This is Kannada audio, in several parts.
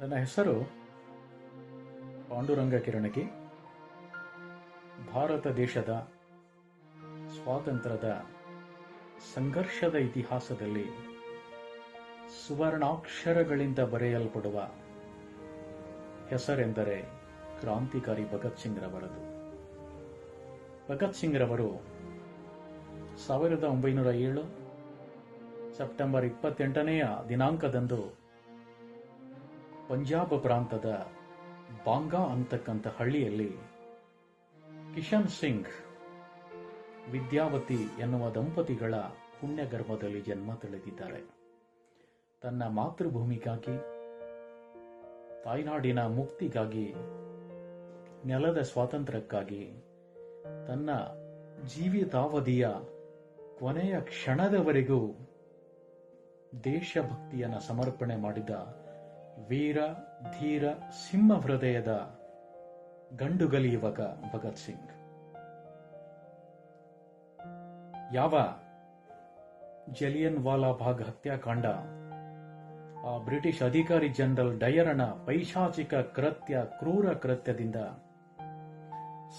ನನ್ನ ಹೆಸರು ಪಾಂಡುರಂಗ ಕಿರಣಗಿ. ಭಾರತ ದೇಶದ ಸ್ವಾತಂತ್ರ್ಯದ ಸಂಘರ್ಷದ ಇತಿಹಾಸದಲ್ಲಿ ಸುವರ್ಣಾಕ್ಷರಗಳಿಂದ ಬರೆಯಲ್ಪಡುವ ಹೆಸರೆಂದರೆ ಕ್ರಾಂತಿಕಾರಿ ಭಗತ್ ಸಿಂಗ್ ರವರದು ಭಗತ್ ಸಿಂಗ್ ರವರು ಸಾವಿರದ ಒಂಬೈನೂರ ಏಳು ಸೆಪ್ಟೆಂಬರ್ ಇಪ್ಪತ್ತೆಂಟನೆಯ ದಿನಾಂಕದಂದು ಪಂಜಾಬ್ ಪ್ರಾಂತದ ಬಾಂಗಾ ಅಂತಕ್ಕಂಥ ಹಳ್ಳಿಯಲ್ಲಿ ಕಿಶನ್ ಸಿಂಗ್ ವಿದ್ಯಾವತಿ ಎನ್ನುವ ದಂಪತಿಗಳ ಪುಣ್ಯಗರ್ಭದಲ್ಲಿ ಜನ್ಮ ತಳೆದಿದ್ದಾರೆ. ತನ್ನ ಮಾತೃಭೂಮಿಗಾಗಿ, ತಾಯ್ನಾಡಿನ ಮುಕ್ತಿಗಾಗಿ, ನೆಲದ ಸ್ವಾತಂತ್ರ್ಯಕ್ಕಾಗಿ ತನ್ನ ಜೀವಿತಾವಧಿಯ ಕೊನೆಯ ಕ್ಷಣದವರೆಗೂ ದೇಶಭಕ್ತಿಯನ್ನು ಸಮರ್ಪಣೆ ಮಾಡಿದ ವೀರ, ಧೀರ, ಸಿಂಹ ಹೃದಯದ ಗಂಡುಗಲಿ ಯುವಕ ಭಗತ್ ಸಿಂಗ್. ಯಾವ ಜಲಿಯನ್ ವಾಲಾ ಬಾಗ್ ಹತ್ಯಾಕಾಂಡ? ಆ ಬ್ರಿಟಿಷ್ ಅಧಿಕಾರಿ ಜನರಲ್ ಡಯರನ ಪೈಶಾಚಿಕ ಕೃತ್ಯ, ಕ್ರೂರ ಕೃತ್ಯದಿಂದ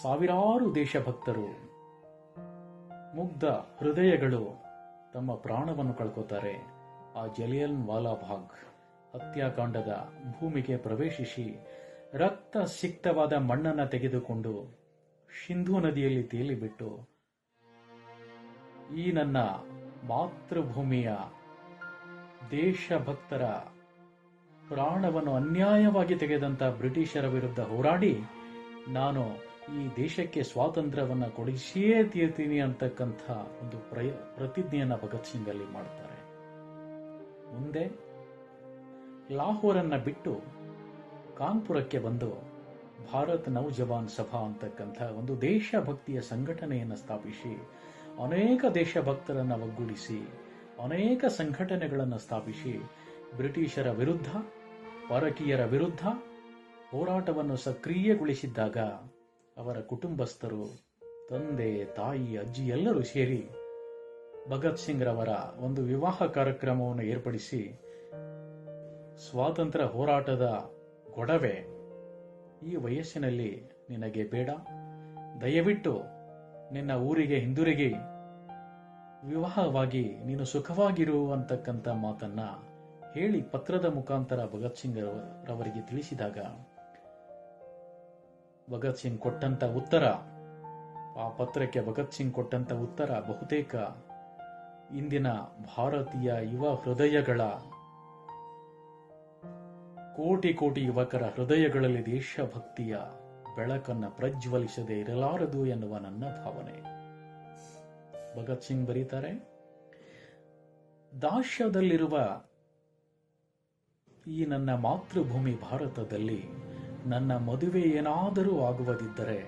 ಸಾವಿರಾರು ದೇಶಭಕ್ತರು ಮುಗ್ಧ ಹೃದಯಗಳು ತಮ್ಮ ಪ್ರಾಣವನ್ನು ಕಳ್ಕೋತಾರೆ ಆ ಜಲಿಯನ್ ವಾಲಾ ಬಾಗ್ ಹತ್ಯಾಕಾಂಡದ ಭೂಮಿಗೆ ಪ್ರವೇಶಿಸಿ ರಕ್ತ ಸಿಕ್ತವಾದ ಮಣ್ಣನ್ನು ತೆಗೆದುಕೊಂಡು ಸಿಂಧೂ ನದಿಯಲ್ಲಿ ತೇಲಿಬಿಟ್ಟು, ಈ ನನ್ನ ಮಾತೃಭೂಮಿಯ ದೇಶಭಕ್ತರ ಪ್ರಾಣವನ್ನು ಅನ್ಯಾಯವಾಗಿ ತೆಗೆದಂತ ಬ್ರಿಟಿಷರ ವಿರುದ್ಧ ಹೋರಾಡಿ ನಾನು ಈ ದೇಶಕ್ಕೆ ಸ್ವಾತಂತ್ರ್ಯವನ್ನು ಕೊಡಿಸಿಯೇ ತೀರ್ತೀನಿ ಅಂತಕ್ಕಂಥ ಒಂದು ಪ್ರಯ, ಪ್ರತಿಜ್ಞೆಯನ್ನು ಭಗತ್ ಸಿಂಗ್ ಅಲ್ಲಿ ಮಾಡ್ತಾರೆ. ಮುಂದೆ ಲಾಹೋರನ್ನ ಬಿಟ್ಟು ಕಾನ್ಪುರಕ್ಕೆ ಬಂದು ಭಾರತ್ ನೌಜವಾನ್ ಸಭಾ ಅಂತಕ್ಕಂಥ ಒಂದು ದೇಶಭಕ್ತಿಯ ಸಂಘಟನೆಯನ್ನು ಸ್ಥಾಪಿಸಿ, ಅನೇಕ ದೇಶಭಕ್ತರನ್ನು ಒಗ್ಗೂಡಿಸಿ, ಅನೇಕ ಸಂಘಟನೆಗಳನ್ನು ಸ್ಥಾಪಿಸಿ, ಬ್ರಿಟಿಷರ ವಿರುದ್ಧ, ಪರಕೀಯರ ವಿರುದ್ಧ ಹೋರಾಟವನ್ನು ಸಕ್ರಿಯಗೊಳಿಸಿದ್ದಾಗ ಅವರ ಕುಟುಂಬಸ್ಥರು, ತಂದೆ, ತಾಯಿ, ಅಜ್ಜಿ ಎಲ್ಲರೂ ಸೇರಿ ಭಗತ್ ಸಿಂಗ್ ರವರ ಒಂದು ವಿವಾಹ ಕಾರ್ಯಕ್ರಮವನ್ನು ಏರ್ಪಡಿಸಿ ಸ್ವಾತಂತ್ರ್ಯ ಹೋರಾಟದ ಗೊಡವೆ. ಈ ವಯಸ್ಸಿನಲ್ಲಿ ನಿನಗೆ ಬೇಡ. ದಯವಿಟ್ಟು ನಿನ್ನ ಊರಿಗೆ, ಹಿಂದಿರುಗಿ. ವಿವಾಹವಾಗಿ ನೀನು ಸುಖವಾಗಿರುವಂತಕ್ಕಂಥ ಮಾತನ್ನ ಹೇಳಿ ಪತ್ರದ ಮುಖಾಂತರ ಭಗತ್ ಸಿಂಗ್ ರವರಿಗೆ ತಿಳಿಸಿದಾಗ, ಭಗತ್ ಸಿಂಗ್ ಕೊಟ್ಟಂತ ಉತ್ತರ, ಆ ಪತ್ರಕ್ಕೆ ಭಗತ್ ಸಿಂಗ್ ಕೊಟ್ಟಂತ ಉತ್ತರ ಬಹುತೇಕ ಇಂದಿನ ಭಾರತೀಯ ಯುವ ಹೃದಯಗಳ ಕೋಟಿ ಕೋಟಿ ಯುವಕರ ಹೃದಯಗಳಲ್ಲಿ ದೇಶಭಕ್ತಿಯ ಬೆಳಕನ್ನು ಪ್ರಜ್ವಲಿಸದೆ ಇರಲಾರದು ಎನ್ನುವ ನನ್ನ ಭಾವನೆ. ಭಗತ್ ಸಿಂಗ್ ಬರೀತಾರೆ ದಾಶ್ಯದಲ್ಲಿರುವ ಈ ನನ್ನ ಮಾತೃಭೂಮಿ ಭಾರತದಲ್ಲಿ ನನ್ನ ಮದುವೆ ಏನಾದರೂ ಆಗುವುದಿದ್ದರೆ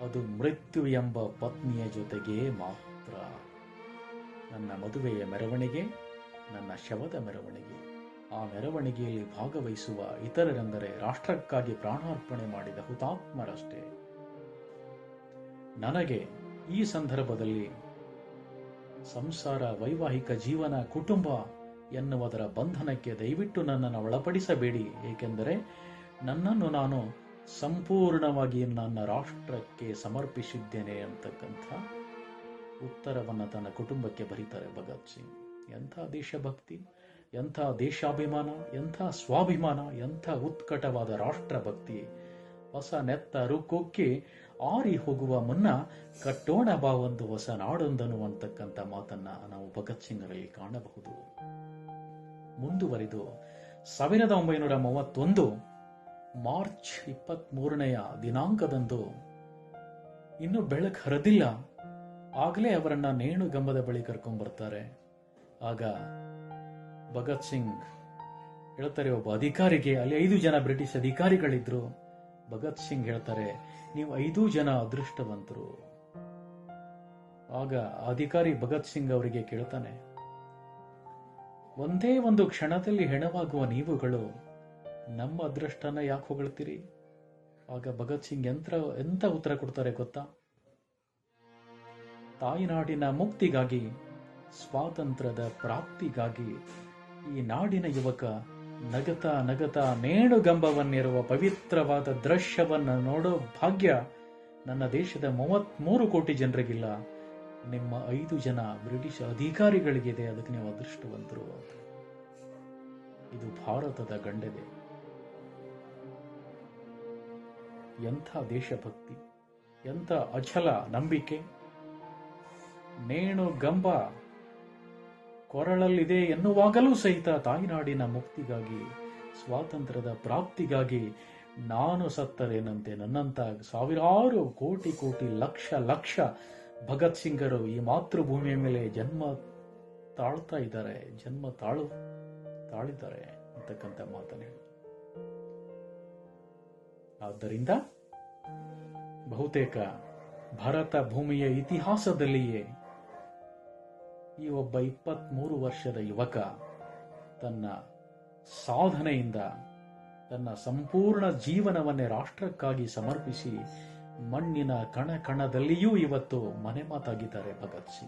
ಅದು ಮೃತ್ಯು ಎಂಬ ಪತ್ನಿಯ ಜೊತೆಗೆ ಮಾತ್ರ. ನನ್ನ ಮದುವೆಯ ಮೆರವಣಿಗೆ, ನನ್ನ ಶವದ ಮೆರವಣಿಗೆ. ಆ ಮೆರವಣಿಗೆಯಲ್ಲಿ ಭಾಗವಹಿಸುವ ಇತರರೆಂದರೆ ರಾಷ್ಟ್ರಕ್ಕಾಗಿ ಪ್ರಾಣಾರ್ಪಣೆ ಮಾಡಿದ ಹುತಾತ್ಮರಷ್ಟೇ. ನನಗೆ ಈ ಸಂದರ್ಭದಲ್ಲಿ ಸಂಸಾರ ವೈವಾಹಿಕ ಜೀವನ ಕುಟುಂಬ ಎನ್ನುವುದರ ಬಂಧನಕ್ಕೆ ದಯವಿಟ್ಟು ನನ್ನನ್ನು ಒಳಪಡಿಸಬೇಡಿ, ಏಕೆಂದರೆ ನನ್ನನ್ನು ನಾನು ಸಂಪೂರ್ಣವಾಗಿ ನನ್ನ ರಾಷ್ಟ್ರಕ್ಕೆ ಸಮರ್ಪಿಸಿದ್ದೇನೆ ಅಂತಕ್ಕಂಥ ಉತ್ತರವನ್ನು ತನ್ನ ಕುಟುಂಬಕ್ಕೆ ಬರೀತಾರೆ ಭಗತ್ ಸಿಂಗ್. ಎಂಥ ದೇಶಭಕ್ತಿ? ಎಂಥ ದೇಶಾಭಿಮಾನ, ಎಂಥ ಸ್ವಾಭಿಮಾನ, ಎಂಥ ಉತ್ಕಟವಾದ ರಾಷ್ಟ್ರಭಕ್ತಿ. ಹೊಸ ನೆತ್ತ ರುಕ್ಕೊಕ್ಕಿ ಆರಿ ಹೋಗುವ ಮುನ್ನ ಕಟ್ಟೋಣ ಬಾ ಒಂದು ಹೊಸ ನಾಡೊಂದನು ಅಂತಕ್ಕಂಥ ಮಾತನ್ನ ನಾವು ಭಗತ್ ಸಿಂಗರಲ್ಲಿ ಕಾಣಬಹುದು. ಮುಂದುವರಿದು, ಸಾವಿರದ ಒಂಬೈನೂರ ಮೂವತ್ತೊಂದು ಮಾರ್ಚ್ ಇಪ್ಪತ್ತ್ ಮೂರನೆಯ ದಿನಾಂಕದಂದು ಇನ್ನು ಬೆಳಕು ಹರದಿಲ್ಲ. ಆಗಲೇ ಅವರನ್ನ ನೇಣುಗಂಬದ ಬಳಿ ಕರ್ಕೊಂಡ್ಬರ್ತಾರೆ. ಆಗ ಭಗತ್ ಸಿಂಗ್ ಹೇಳ್ತಾರೆ, ಒಬ್ಬ ಅಧಿಕಾರಿಗೆ, ಅಲ್ಲಿ ಐದು ಜನ ಬ್ರಿಟಿಷ್ ಅಧಿಕಾರಿಗಳಿದ್ರು. ಭಗತ್ ಸಿಂಗ್ ಹೇಳ್ತಾರೆ, ನೀವು ಐದು ಜನ ಅದೃಷ್ಟವಂತರು. ಆಗ ಅಧಿಕಾರಿ ಭಗತ್ ಸಿಂಗ್ ಅವರಿಗೆ ಕೇಳ್ತಾನೆ, ಒಂದೇ ಒಂದು ಕ್ಷಣದಲ್ಲಿ ಹೆಣವಾಗುವ ನೀವುಗಳು ನಮ್ಮ ಅದೃಷ್ಟನ ಯಾಕೆ ಹೊಗಳ್ತೀರಿ? ಆಗ ಭಗತ್ ಸಿಂಗ್ ಎಂತ ಎಂತ ಉತ್ತರ ಕೊಡ್ತಾರೆ ಗೊತ್ತಾ? ತಾಯಿನಾಡಿನ ಮುಕ್ತಿಗಾಗಿ, ಸ್ವಾತಂತ್ರ್ಯದ ಪ್ರಾಪ್ತಿಗಾಗಿ ಈ ನಾಡಿನ ಯುವಕ ನಗತ ನಗತ ಮೇಣುಗಂಬವನ್ನಿರುವ ಪವಿತ್ರವಾದ ದೃಶ್ಯವನ್ನು ನೋಡೋ ಭಾಗ್ಯ ನನ್ನ ದೇಶದ ಮೂವತ್ಮೂರು ಕೋಟಿ ಜನರಿಗಿಲ್ಲ. ನಿಮ್ಮ ಐದು ಜನ ಬ್ರಿಟಿಷ್ ಅಧಿಕಾರಿಗಳಿಗಿದೆ. ಅದಕ್ಕೆ ನೀವು ಅದೃಷ್ಟವಂತರು. ಇದು ಭಾರತದ ಗಂಡದೆ ಎಂಥ ದೇಶಭಕ್ತಿ, ಎಂಥ ಅಚಲ ನಂಬಿಕೆ. ನೇಣು ಗಂಬ ಕೊರಳಲ್ಲಿದೆ ಎನ್ನುವಾಗಲೂ ಸಹಿತ ತಾಯ್ನಾಡಿನ ಮುಕ್ತಿಗಾಗಿ, ಸ್ವಾತಂತ್ರ್ಯದ ಪ್ರಾಪ್ತಿಗಾಗಿ ನಾನು ಸತ್ತರೇನಂತೆ ನನ್ನಂತ ಸಾವಿರಾರು ಕೋಟಿ ಕೋಟಿ ಲಕ್ಷ ಲಕ್ಷ ಭಗತ್ ಸಿಂಗರು ಈ ಮಾತೃಭೂಮಿಯ ಮೇಲೆ ಜನ್ಮ ತಾಳ್ತಾ ಇದ್ದಾರೆ, ಜನ್ಮ ತಾಳು ತಾಳಿದ್ದಾರೆ ಅಂತಕ್ಕಂಥ ಮಾತನ್ನು ಆದ್ದರಿಂದ ಬಹುತೇಕ ಭಾರತ ಭೂಮಿಯ ಇತಿಹಾಸದಲ್ಲಿಯೇ ಈ ಒಬ್ಬ ಇಪ್ಪತ್ಮೂರು ವರ್ಷದ ಯುವಕ ತನ್ನ ಸಾಧನೆಯಿಂದ ತನ್ನ ಸಂಪೂರ್ಣ ಜೀವನವನ್ನೇ ರಾಷ್ಟ್ರಕ್ಕಾಗಿ ಸಮರ್ಪಿಸಿ ಮಣ್ಣಿನ ಕಣ ಕಣದಲ್ಲಿಯೂ ಇವತ್ತು ಮನೆ ಮಾತಾಗಿದ್ದಾರೆ ಭಗತ್ ಸಿಂಗ್.